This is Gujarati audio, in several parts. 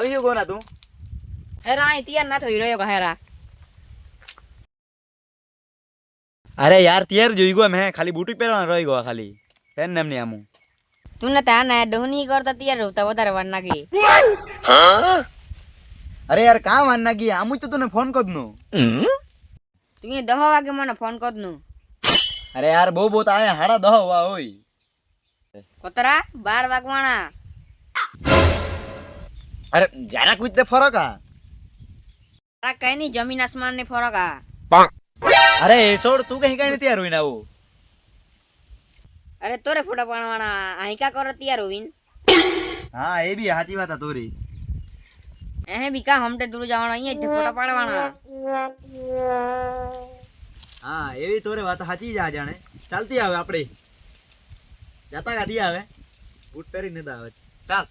આવી ગયો કોના તું? હેરા અહીં તૈયાર ના થઈ રહ્યો હેરા. અરે યાર તૈયાર જોઈ ગયો મેં. ખાલી બૂટી પહેરવાનો રહી ગયો ખાલી. પેન નામની આમું તું ને તા ના ડોહની કરતા તૈયાર રહેતા વધારે વાર નાખી અરે યાર કાં વાર નાખી આમું તો તને ફોન કર દઉં તું એ દહ વાગે મને ફોન કર દઉં અરે યાર બહુ બહુ તો આયા હાડા દહ વા હોય કોતરા બાર વાગવાના. અરે જરા કુછ તે ફરક આ. તારા કઈ નહીં જમીન આસમાન ને ફરક આ. અરે એ છોડ તું કઈ કઈ તૈયાર હોઈને આવું? અરે તોરે ફોટા પાડવાના. અહીં કા કરો તૈયાર હોવીન હા એ બી સાચી વાત તોરી. એ બી કા હમટે દૂર જવાનું? અહીંયા જ ફોટા પાડવાના. હા એવી તોરે વાત સાચી જ આ જાણે. ચાલતી આવે આપણે જતા ગાડી આવે. બૂટ પહેરીને આવે. ચાલ.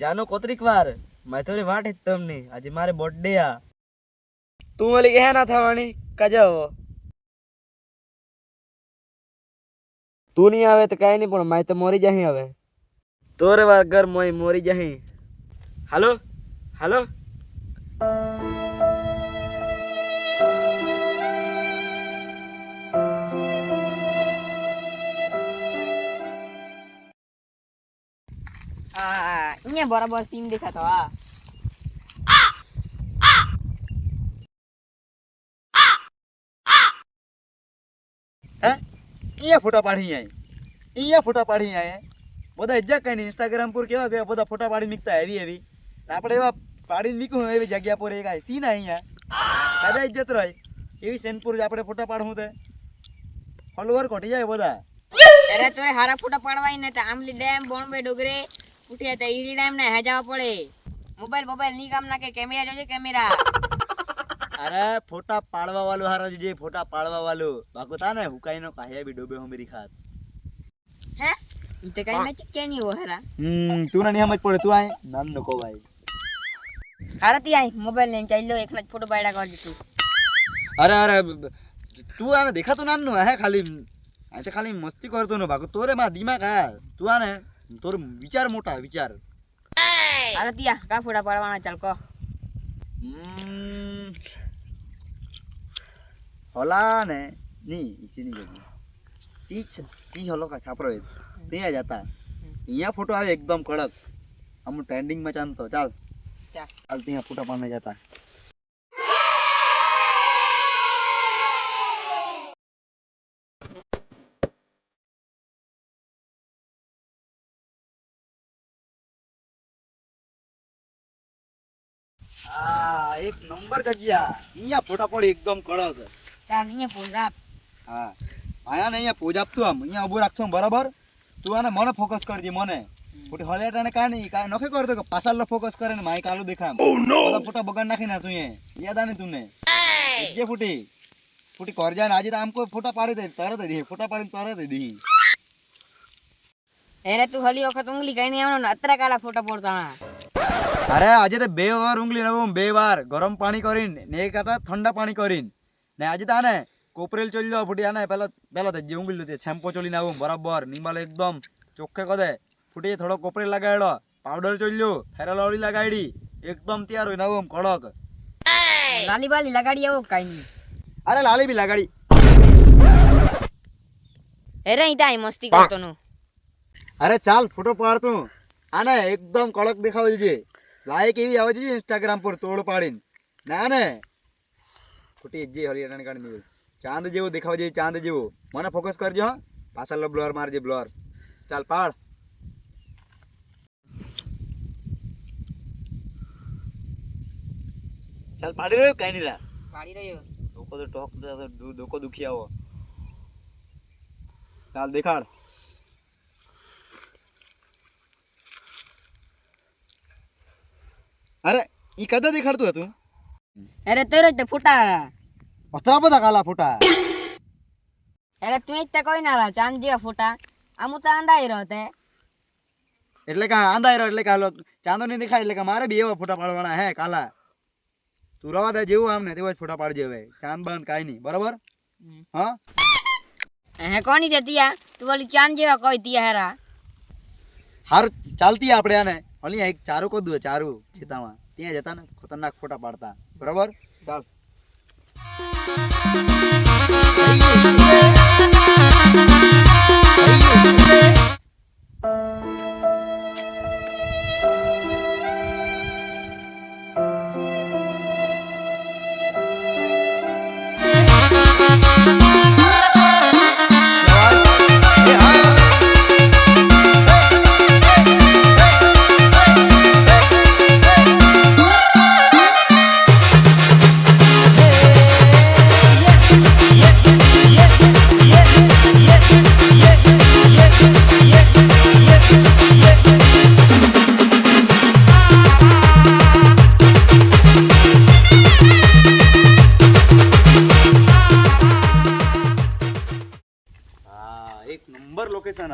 જાનો કોતરીક વાર મેં થોડી વાટ તમને. આજે મારે બર્થડે આ. તું ઓલી કે ના થવાની? કજાવો તું નહીં આવે તો કાંઈ નહીં, પણ મેં તો મોરી જાય હવે તોરે વગર ઘર મોય મોરી જહી. હાલો? હાલો? અહીંયા બરાબર સીન દેખાતો હા. હે? અહીંયા ફોટા પાડી આય અહીંયા ફોટા પાડી આય બધા જ કઈ નહીં ઇન્સ્ટાગ્રામ પર કેવા કેવા બધા ફોટા પાડી મીકતા એવી એવી. ને આપણે એવા પાડીને મીકું એવી જગ્યા પર એક સીન અહીંયા. કાજા ઇજ્જત રહે. એવી સેનપુર આપણે ફોટા પાડવું તે. ફોલોવર ઘટી જાય બધા. અરે તોરે હારા ફોટા પાડવાય ને તો આમલી ડેમ બોમ્બે ડોગરે ઉઠ્યા તો ઈરી ડેમ ને હેજાવા પડે. મોબાઈલ મોબાઈલની કામ કે કેમેરા જોજે કેમેરા. અરે ફોટા પાડવા વાળો હારો જે ફોટા પાડવા વાળો બાકો તા ને હુકાઈ નો કાહ્યા બી ડોબે હમરી ખાત. હે? તો કઈ મેચ કે ઓહરા હમ તું નહીં સમજ પડે તું આય નાન નો કો ભાઈ હારા તી આય મોબાઈલ લઈને ચાલ્યો લો એકલા જ ફોટો પાડ્યા કરજે તું અરે અરે તું આને દેખાતું નાનું હે ખાલી આ તો ખાલી મસ્તી કરતો નો બાકો તોરે માં દિમાગ હા તું આને તોર વિચાર મોટા વિચાર અરે તી આ કા ફોટા પાડવાના ચાલ કો. હોલા ને ની ઈસી ની ઈ જ ઈ હોલો કા છાપરો એ ત્યાં જતા. અહીંયા ફોટો આવે એકદમ કડક. અમુક ટ્રેન્ડિંગમાં ચાલતો ચાલ. ચાલ. ત્યાં ફોટા પામે જતા. આ એક નંબર જગ્યા. અહીંયા ફોટા પડી એકદમ કડક. ચાલ અહીંયા પૂજા હા. આયા ને અહીંયા પૂજા આપતું આમ. અહીંયા ઉભું રાખતું બરાબર? તું આને મને ફોકસ કરજે મને. ખોટી હલેટાને કાંઈ નહીં. કા નખે કરતો કે પાછળ ફોકસ કરે ને માઈક કાલુ દેખામ બધા ફોટા બગાડ નાખી ના તું એ. યાદ આને તું ને. જે ફૂટી. ફૂટી કરજા ને આજે તો આમ કોઈ ફોટા પાડી દે તરત જ દે. ફોટા પાડીને તરત જ દે. એને તું હલી વખત ઉંગલી કઈ નહીં આવવાનો ને અત્યારે કાલા ફોટા પડતા અરે આજે તો બે વાર ઉંગલી નવું બે વાર ગરમ પાણી કરીને ને એક ઠંડા પાણી કરીને. ને આજે તો આને કોપરેલ ચોલી લો ફૂટી આને પેલો પેલા તો જે ઉંગલી લીધી શેમ્પો ચોલીને આવું બરાબર. નિમાલ એકદમ. ચોખ્ખે કદે. ફૂટી થોડો કોપરેલ લગાડ્યો. પાવડર ચોલ્યો ફેરલ ઓળી લગાડી. એકદમ તૈયાર હોય નવું કડક. લાલી બાલી લગાડી આવો કઈ નહીં. અરે લાલી બી લગાડી. અરે અહીં તાય મસ્તી કરતો નું અરે ચાલ ફોટો પાડતું આને એકદમ કડક દેખાવ જોઈએ લાઈક એવી આવે છે ઇન્સ્ટાગ્રામ પર તોડ પાડીને. ના ને. ખોટી જે હરિયાણા કાઢી નીકળ. ચાંદ જેવો દેખાવ જોઈએ ચાંદ જેવો. મને ફોકસ કરજો હા. પાછળ બ્લર મારજે બ્લોર ચાલ પાડ. ચાલ પાડી રહ્યો કઈ નહીં રા. પાડી રહ્યો. તો ટોક ધોકો દુખી આવો. ચાલ દેખાડ. અરે ઈ કદા દેખાડતું હતું? અરે તરત ફોટા. અતરા બધા કાલા ફોટા. અરે તું જ તે કોઈ ના ચાંદ જેવા ફોટા. આમ તો અંધાઈ રહ્યો તે. એટલે કે આંધાઈ રહ્યો એટલે કે ચાંદો નહીં દેખાય એટલે કે મારે બી એવા ફોટા પાડવાના હે કાલા. તું રવા દે જેવું આમ ને તેવા જ ફોટા પાડજે હવે. ચાંદ બાંદ કાંઈ નહીં બરાબર? હા? હે કોની છે તિયા? તું ઓલી ચાંદ જેવા કોઈ તિયા હેરા? હાર ચાલતી આપણે આને. ઓલી એક ચારું કોદું ચારું ખેતામાં. ત્યાં જતા ને ખતરનાક ફોટા પાડતા. બરાબર? ચાલ. હા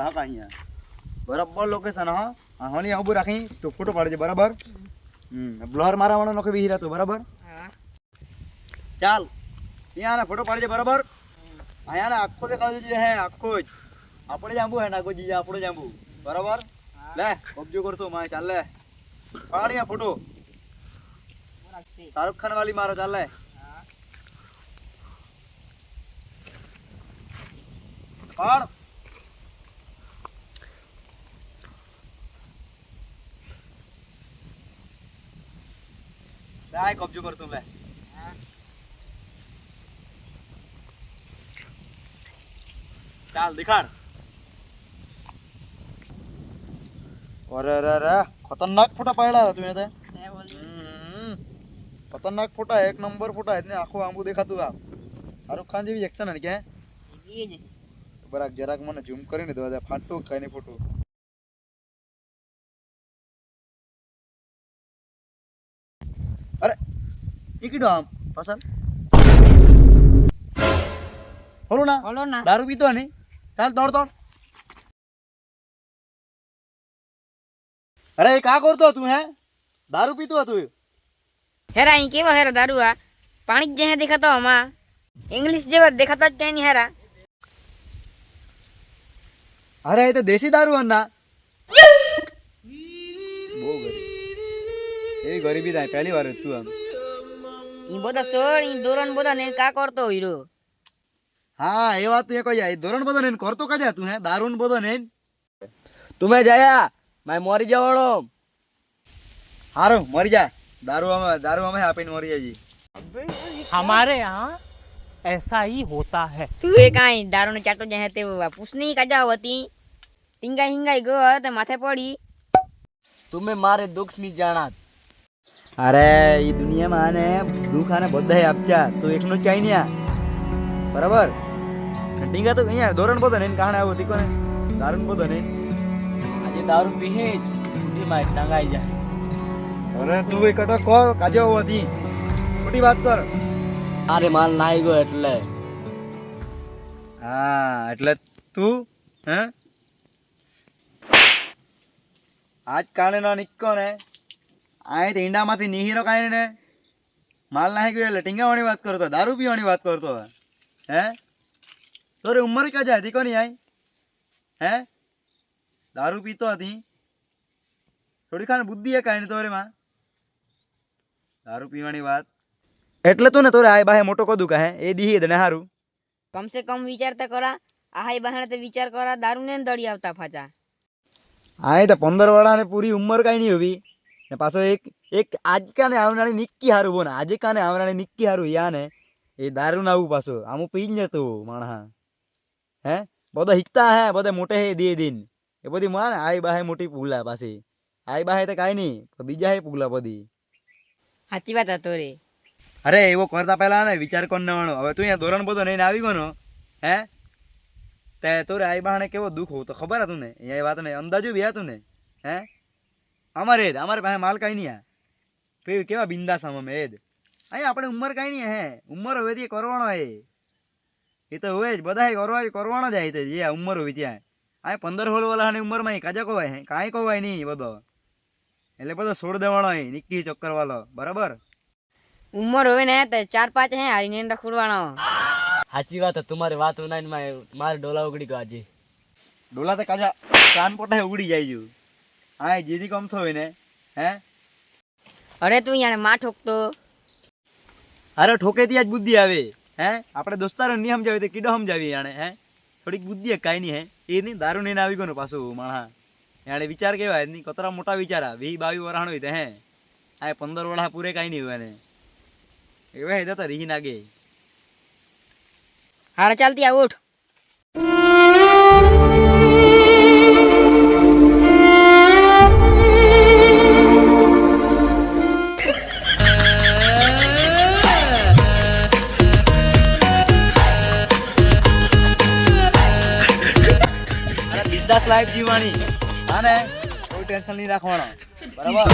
હા કા અહીંયા બરાબર લોકેશન હા હા હોની ઉભું રાખી તો ફોટો પાડજે બરાબર હમ બ્લર મારવાનો નખો બી હીરા તો બરાબર ચાલ ત્યાં આને ફોટો પાડજે બરાબર અહીંયા ને આખો દેખાવ જોઈએ હે આખો જ આપણે જાંબુ હે નાગો જીજા આપણો જાંબુ બરાબર લે કબજો કરતો માં ચાલ લે પાડ અહીંયા ફોટો શાહરુખ ખાન વાલી મારો ચાલ લે પાડ આય કબજો કરતો લે. ચાલ દેખાડ. અરે અરે અરે ખતરનાક ફોટા પાડ્યા હતા તું તે. ખતરનાક ફોટા એક નંબર ફોટા એટલે આખું આંબુ દેખાતું આમ. શાહરુખ ખાન જેવી એક્શન ને કે બરાક જરાક મને ઝૂમ કરીને દો ફાટતું કઈ નહીં ફોટો. અરે એ કીધું આમ પસંદ બોલું ના બોલો ના દારૂ પીતો નહીં ચાલ દોડ દોડ અરે એ કા કરતો તું હે દારૂ પીતો તું હેરા અહીં કેવા હેરા દારૂ આ પાણી જ જે દેખાતો આમાં ઇંગ્લિશ જેવા દેખાતો જ કઈ નહીં હેરા અરે એ તો દેશી દારૂ અન્ના એવી ગરીબી થાય પહેલી વાર તું આમ ઈ બધા સોળ ઈ દોરણ બધા ને કા કરતો હીરો હા એ વાત તું એ કહી જાય ધોરણ બધો ને કરતો કાજા તું હે દારૂ ને બધો ને તમે જયા મેં મોરી જવાડો હારું મરી જા દારૂ અમે દારૂ અમે આપીને મરી જાય हमारे यहाँ ऐसा ही होता है તું એ કાંઈ દારૂ ને ચાટો જાય તે પૂછની કાજા હતી ટીંગાઈ હિંગાઈ ગયો તે માથે પડી તમે મારે દુઃખ ની જાણાત અરે એ દુનિયામાં આને દુઃખ આને બધાય આપચા તું એકનો કાંઈ નહીં આ બરાબર ટીંગા તો અહીંયા ધોરણ બધો ને કારણે આવો દીકો ને. દારૂ બધો ને આજે દારૂ પીહે જ. ઊંડીમાં ટંગાઈ જાય. અરે તું એ કટો કહો કાજો હતી ખોટી વાત કર. અરે માલ નાઈ ગયો એટલે. હા એટલે તું હે? આજ કારણે ના નિક્કો ને. આ ઈંડામાંથી નિહીરો કાંઈ ને માલ નાખી ગયો એટલે ટીંગાવાની વાત કરતો દારૂ પીવાની વાત કરતો હે? તોરે ઉંમર ક્યાં જાય? હતી કોની આઈ? હે? દારૂ પીતો હતી. થોડી ખાને બુદ્ધિ એ કાંઈ તોરે માં દારૂ પીવાની વાત. એટલે તું ને તોરે આય બાહે મોટો કદું કહે એ દીહી દને હારું. કમસે કમ વિચાર તો કરા આ હાઈ તો તે વિચાર કરા દારૂ ને દળી આવતા ફાચા આય તો પંદર વાળાને પૂરી ઉંમર કાંઈ નહીં હોવી ને પાછો એક એક આજ કાને આવનારી નિક્કી હારું બોને આજે કાને આવનારી નિક્કી હારું યાને એ દારૂ ના આવું પાછું. આમ પી જ જતું માણસા હે? બધા હિકતા હે બધા મોટે હે દે દિન. એ બધી માણ આઈ બાહે મોટી પુગલા પાછી. આઈ બાહે તો કાંઈ નહીં બીજા હે પુગલા બધી. સાચી વાત હતો રે અરે એવો કરતા પહેલા ને વિચાર કોણ નવાનો હવે તું અહીંયા ધોરણ બધો નહીં આવી ગયો હે? તે તોરે આઈ બાહણે કેવો દુઃખ હોવું તો ખબર હતું ને? અહીંયા એ વાત ને અંદાજુ બી હતું ને હે? અમારે એદ અમારે પાસે માલ કાંઈ નહીં આ. પેલું કેવા બિંદાસ અમે એદ અહીં આપણે ઉંમર કાંઈ નહીં હે. ઉંમર હોય તે કરવાનો હે. એ તો હોય જ બધા કરવા કરવાનો જ આ તો જે ઉંમર હોય ત્યાં. આ પંદર હોલ વાળાની ઉંમરમાં કાજા કોવાય હે. કાંઈ કોવાય નહીં બધો. એટલે બધો છોડ દેવાનો હે નિક્કી ચક્કર વાળો બરાબર? ઉંમર હોય ને તો ચાર પાંચ હે હારી ને ખુડવાનો સાચી વાત તમારી વાત ઉનાઈને મારે ડોલા ઉગડી ગયો આજે. ડોલા તો કાજા કાન પોટા ઉગડી જાય છું. હા જીદી કમ હોય ને હે? અરે તું યારમાં ઠોકતો? અરે ઠોકેથી આજ બુદ્ધિ આવે હે? આપણે દોસ્તારો નહીં સમજાવી તો કીડો સમજાવી જાણે હે? થોડીક બુદ્ધિ કાંઈ નહીં હે? એ નહીં દારૂ નહીં આવી ગયો પાછું માણા એને વિચાર કેવાય નહીં કતરા મોટા વિચારા વી બાવી વરાણ હોય તે હે? આ પંદર વડા પૂરે કાંઈ નહીં હોય ને એવા હે તો રીહી નાગે. હારા ચાલતી આ ઉઠ. બિંદાસ લાઈફ જીવવાની. અને કોઈ ટેન્શન નહીં રાખવાનો. બરાબર?